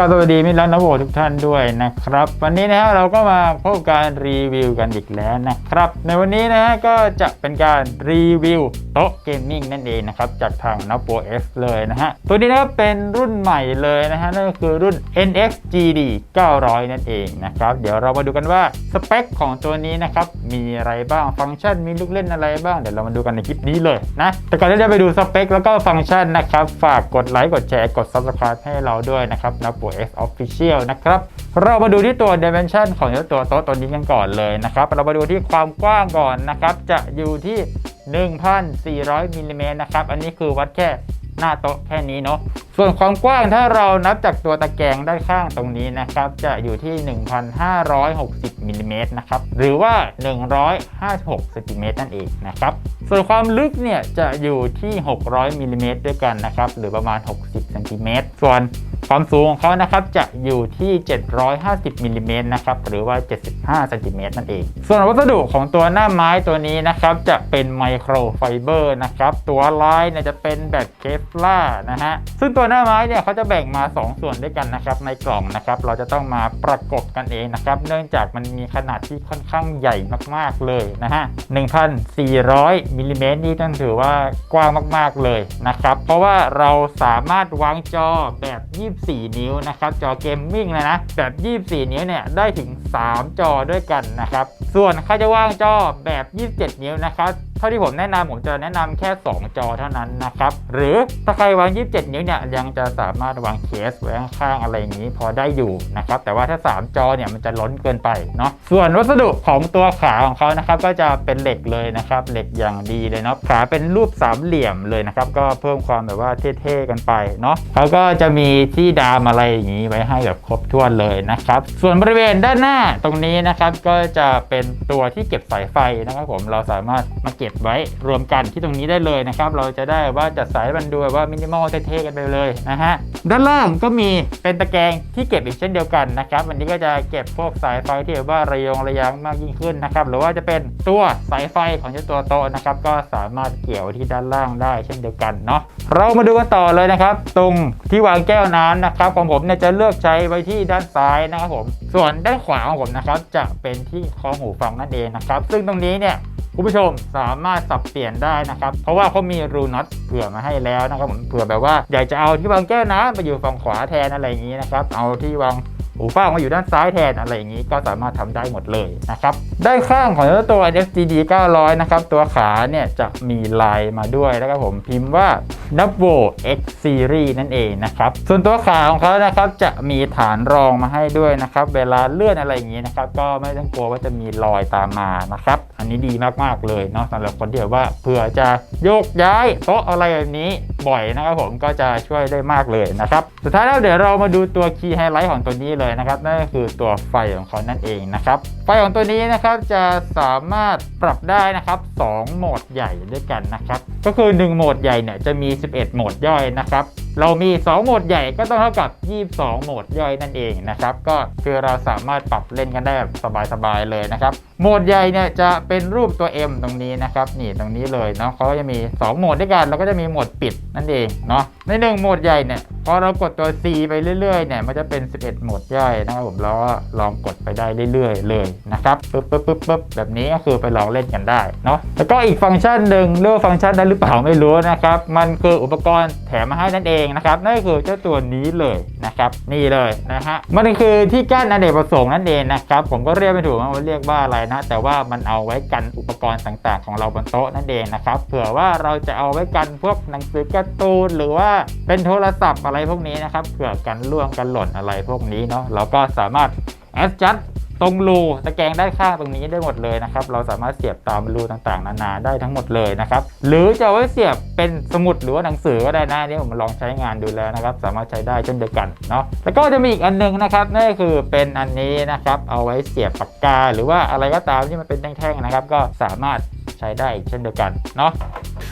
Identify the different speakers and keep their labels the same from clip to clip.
Speaker 1: ก็สวัสดีมิตรรักนักโบทุกท่านด้วยนะครับ วันนี้นะฮะเราก็มาพบการรีวิวกันอีกแล้วนะครับ ในวันนี้นะฮะก็จะเป็นการรีวิวโต๊ะเกมมิ่งนั่นเองนะครับ จากทาง n a p o X เลยนะฮะ ตัวนี้นะครับเป็นรุ่นใหม่เลยนะฮะ นั่นก็คือรุ่น NX GD 900 นั่นเองนะครับ เดี๋ยวเรามาดูกันว่าสเปคของตัวนี้นะครับ มีอะไรบ้างฟังก์ชันมีลูกเล่นอะไรบ้างเดี๋ยวเรามาดูกันในคลิปนี้เลยนะแต่ก่อนที่จะไปดูสเปคแล้วก็ฟังก์ชันนะครับฝากกดไลค์กดแชร์กด Subscribe ให้เราด้วยนะครับ n a p o X Official นะครับ เรามาดูที่ตัว Dimension ของเจ้าตัวโต๊ะตัวนี้กันก่อนเลยนะครับ เรามาดูที่ความกว้างก่อนนะครับ จะอยู่ที่ 1,400มิลลิเมตรนะครับ อันนี้คือวัดแค่หน้าโต๊ะแค่นี้เนาะ ส่วนความกว้างถ้าเรานับจากตัวตะแกรงด้านข้างตรงนี้นะครับ จะอยู่ที่ 1,560มิลลิเมตรนะครับ หรือว่า 156เซนติเมตรนั่นเองนะครับ ส่วนความลึกเนี่ยจะอยู่ที่ 600มิลลิเมตรด้วยกันนะครับ หรือประมาณ 60เซนติเมตรส่วน ความสูงของเขานะครับจะอยู่ที่ 750มิลลิเมตรนะครับหรือว่า 75เซนติเมตรนั่นเอง ส่วนวัสดุของตัวหน้าไม้ตัวนี้นะครับจะเป็นไมโครไฟเบอร์นะครับตัวลายเนี่ยจะเป็นแบบเคฟลาร์นะฮะซึ่งตัวหน้าไม้เนี่ยเขาจะแบ่งมา 2 ส่วนด้วยกันนะครับในกล่องนะครับเราจะต้องมาประกบกันเองนะครับเนื่องจากมันมีขนาดที่ค่อนข้างใหญ่มากๆเลยนะฮะ1,400มิลลิเมตรนี่ต้องถือว่ากว้างมากๆเลยนะครับเพราะว่าเราสามารถวางจอแบบ24 นิ้วนะครับ จอเกมมิ่งเลยนะ แบบ 24 นิ้วเนี่ยได้ถึง 3 จอด้วยกันนะครับ ส่วนใครจะว่างจอแบบ 27 นิ้วนะครับ เท่าที่ผมแนะนำผมจะแนะนำแค่ 2 จอเท่านั้นนะครับ หรือถ้าใครวาง 27 นิ้วเนี่ยยังจะสามารถวางเคสไว้ข้างๆอะไรอย่างนี้พอได้อยู่นะครับ แต่ว่าถ้า 3 จอเนี่ยมันจะล้นเกินไปเนาะส่วนวัสดุของตัวขาของเขานะครับก็จะเป็นเหล็กเลยนะครับเหล็กอย่างดีเลยเนาะขาเป็นรูปสามเหลี่ยมเลยนะครับก็เพิ่มความแบบว่าเท่ๆกันไปเนาะเขาก็จะมีที่ดามอะไรอย่างนี้ไว้ให้แบบครบถ้วนเลยนะครับส่วนบริเวณด้านหน้าตรงนี้นะครับก็จะเป็นตัวที่เก็บสายไฟนะครับผมเราสามารถมาเก็บไว้รวมกันที่ตรงนี้ได้เลยนะครับ เราจะได้ว่าจัดสายมันดูว่ามินิมอลเท่ๆกันไปเลยนะฮะ ด้านล่างก็มีเป็นตะแกรงที่เก็บอีกเช่นเดียวกันนะครับอันนี้ก็จะเก็บพวกสายไฟที่แบบว่าระยงระยางมากยิ่งขึ้นนะครับ หรือว่าจะเป็นตัวสายไฟของเจ้าตัวโตนะครับ ก็สามารถเกี่ยวที่ด้านล่างได้เช่นเดียวกันเนาะ เรามาดูกันต่อเลยนะครับ ตรงที่วางแก้วน้ำนะครับของผมเนี่ยจะเลือกใช้ไว้ที่ด้านซ้ายนะครับผม ส่วนด้านขวาของผมนะครับจะเป็นที่คอหูฟังนั่นเองนะครับ ซึ่งตรงนี้เนี่ย คุณผู้ชมสามารถสับเปลี่ยนได้นะครับ เพราะว่าเขามีรูน็อตเผื่อมาให้แล้วนะครับผมเผื่อแบบว่าอยากจะเอาที่วางแก้วน้ำไปอยู่ฝั่งขวาแทนอะไรอย่างนี้นะครับ เอาที่วาง หูฟังมาอยู่ด้านซ้ายแทนอะไรอย่างนี้ก็สามารถทำได้หมดเลยนะครับด้านข้างของตัว NFGD 900 นะครับ ตัวขาเนี่ยจะมีลายมาด้วยนะครับผมพิมพ์ว่า n a v o X Series นั่นเองนะครับ ส่วนตัวขาของเขานะครับจะมีฐานรองมาให้ด้วยนะครับ เวลาเลื่อนอะไรอย่างนี้นะครับ ก็ไม่ต้องกลัวว่าจะมีรอยตามมานะครับ อันนี้ดีมากๆเลยเนาะสำหรับคนที่แบบว่าเผื่อจะโยกย้ายโต๊ะอะไรแบบนี้บ่อยนะครับผมก็จะช่วยได้มากเลยนะครับสุดท้ายแล้วเดี๋ยวเรามาดูตัวคีย์ไฮไลท์ของตัวนี้เลยเลยนะครับนั่นก็คือตัวไฟของเขานั่นเองนะครับไฟของตัวนี้นะครับจะสามารถปรับได้นะครับ 2 โหมดใหญ่ด้วยกันนะครับก็คือ 1 โหมดใหญ่เนี่ยจะมี 11 โหมดย่อยนะครับเรามี 2 โหมดใหญ่ก็ต้องเท่ากับ 22 โหมดย่อยนั่นเองนะครับก็คือเราสามารถปรับเล่นกันได้แบบสบายๆเลยนะครับโหมดใหญ่เนี่ยจะเป็นรูปตัว M ตรงนี้นะครับนี่ตรงนี้เลยเนาะเขาก็จะมี 2 โหมดด้วยกัน แล้วก็จะมีโหมดปิดนั่นเองเนาะในหนึ่งโหมดใหญ่เนี่ย พอเรากดตัว C ไปเรื่อยๆเนี่ยมันจะเป็น 11 โหมดย่อยนะครับผมแล้วลองกดไปได้เรื่อยๆ เลยนะครับปึ๊บปึ๊บปึ๊บปึ๊บแบบนี้ก็คือไปลองเล่นกันได้เนาะแล้วก็อีกฟังก์ชันหนึ่งเรียกว่าฟังก์ชันได้หรือเปล่าไม่รู้นะครับมันคืออุปกรณ์แถมมาให้นั่นเองนะครับนั่นก็คือเจ้าตัวนี้เลยนะครับนี่เลยนะฮะมันคือที่กั้นอเนกประสงค์นั่นเองนะครับผมก็เรียกไม่ถูกว่าเรียกว่าอะไรนะ แต่ว่ามันเอาไว้กันอุปกรณ์ต่างๆ ของเราบนโต๊ะนั่นเองนะครับเผื่อว่าเราจะเอาไว้กันพวกหนังสือการ์ตูนหรือว่าเป็นโทรศัพท์อะไรพวกนี้นะครับเผื่อกันล่วงกันหล่นอะไรพวกนี้เนาะเราก็สามารถ adjust ตรงรูตะแกรงด้านข้างตรงนี้ได้หมดเลยนะครับ เราสามารถเสียบตามรูต่างๆ นานาได้ทั้งหมดเลยนะครับ หรือจะเอาไว้เสียบเป็นสมุดหรือว่าหนังสือก็ได้นะนี่ผมลองใช้งานดูแล้วนะครับ สามารถใช้ได้เช่นเดียวกันเนาะแล้วก็จะมีอีกอันหนึงนะครับนั่นก็คือเป็นอันนี้นะครับ เอาไว้เสียบปากกา หรือว่าอะไรก็ตามที่มันเป็นแท่งๆนะครับ ก็สามารถใช้ได้เช่นเดียวกันเนาะ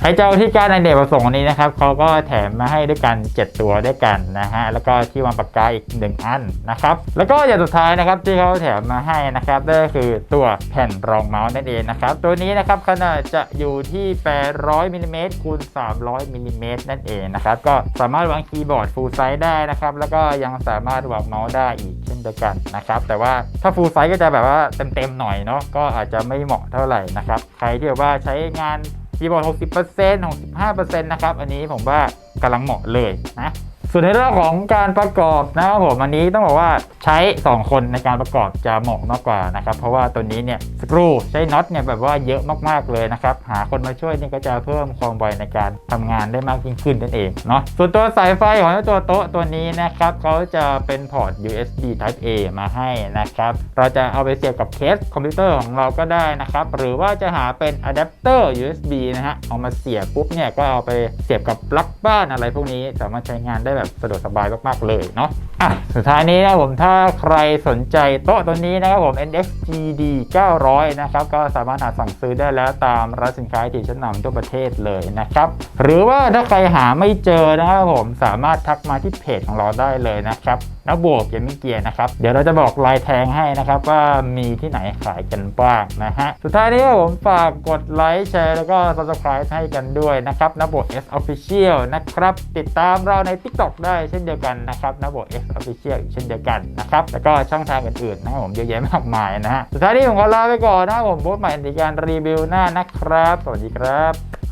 Speaker 1: ใครจะเอาที่การในเดชประสงค์นี้นะครับเขาก็แถมมาให้ด้วยกัน 7 ตัวด้วยกันนะฮะแล้วก็ที่วางปากกาอีก 1 อันนะครับแล้วก็อย่างสุดท้ายนะครับที่เขาแถมมาให้นะครับก็คือตัวแผ่นรองเมาส์นั่นเองนะครับตัวนี้นะครับขนาดจะอยู่ที่ 800มิลลิเมตรคูณ300มิลลิเมตรนั่นเองนะครับก็สามารถวางคีย์บอร์ด full size ได้นะครับแล้วก็ยังสามารถวางเมาส์ได้อีกเช่นเดียวกันนะครับแต่ว่าถ้า full size ก็จะแบบว่าเต็มๆหน่อยเนาะก็อาจจะไม่เหมาะเท่าไหร่นะครับใครที่แบบว่าใช้งาน คีย์บอร์ด 60% 65%นะครับ อันนี้ผมว่ากำลังเหมาะเลยนะ ส่วนในเรื่องของการประกอบนะครับผมอันนี้ต้องบอกว่าใช้ 2 คนในการประกอบจะเหมาะมากกว่านะครับเพราะว่าตัวนี้เนี่ยสกรูใช้น็อตเนี่ยแบบว่าเยอะมากๆเลยนะครับหาคนมาช่วยนี่ก็จะเพิ่มความไวในการทำงานได้มากยิ่งขึ้นนั่นเองเนาะส่วนตัวสายไฟของตัวโต๊ะตัวนี้นะครับเขาจะเป็นพอร์ต USB Type A มาให้นะครับเราจะเอาไปเสียบกับเคสคอมพิวเตอร์ของเราก็ได้นะครับหรือว่าจะหาเป็นอะแดปเตอร์ USB นะฮะเอามาเสียบปุ๊บเนี่ยก็เอาไปเสียบกับปลั๊กบ้านอะไรพวกนี้สามารถใช้งานได้แบบสะดวกสบายมากๆเลยเนาะอะสุดท้ายนี้นะผมถ้าใครสนใจโต๊ะตัวนี้นะครับผม NXGD 900 นะครับ ก็สามารถหาสั่งซื้อได้แล้วตามร้านสินค้าที่ชั้นนำทั่วประเทศเลยนะครับ หรือว่าถ้าใครหาไม่เจอนะครับผมสามารถทักมาที่เพจของเราได้เลยนะครับนักบวกเกมมิ่เกียร์นะครับ เดี๋ยวเราจะบอกลายแทงให้นะครับ ว่ามีที่ไหนขายกันบ้างนะฮะ สุดท้ายนี้ผมฝากกดไลค์แชร์แล้วก็ subscribe ให้กันด้วยนะครับนักบวก S Official นะครับ ติดตามเราใน TikTok ได้เช่นเดียวกันนะครับนักบวก S Official อีกเช่นเดียวกันนะครับแล้วก็ช่องทางอื่นๆนะครับผมเยอะแยะมากมายนะฮะสุดท้ายนี้ผมขอลาไปก่อนนะผมพบใหม่ในการรีวิวหน้านะครับ สวัสดีครับ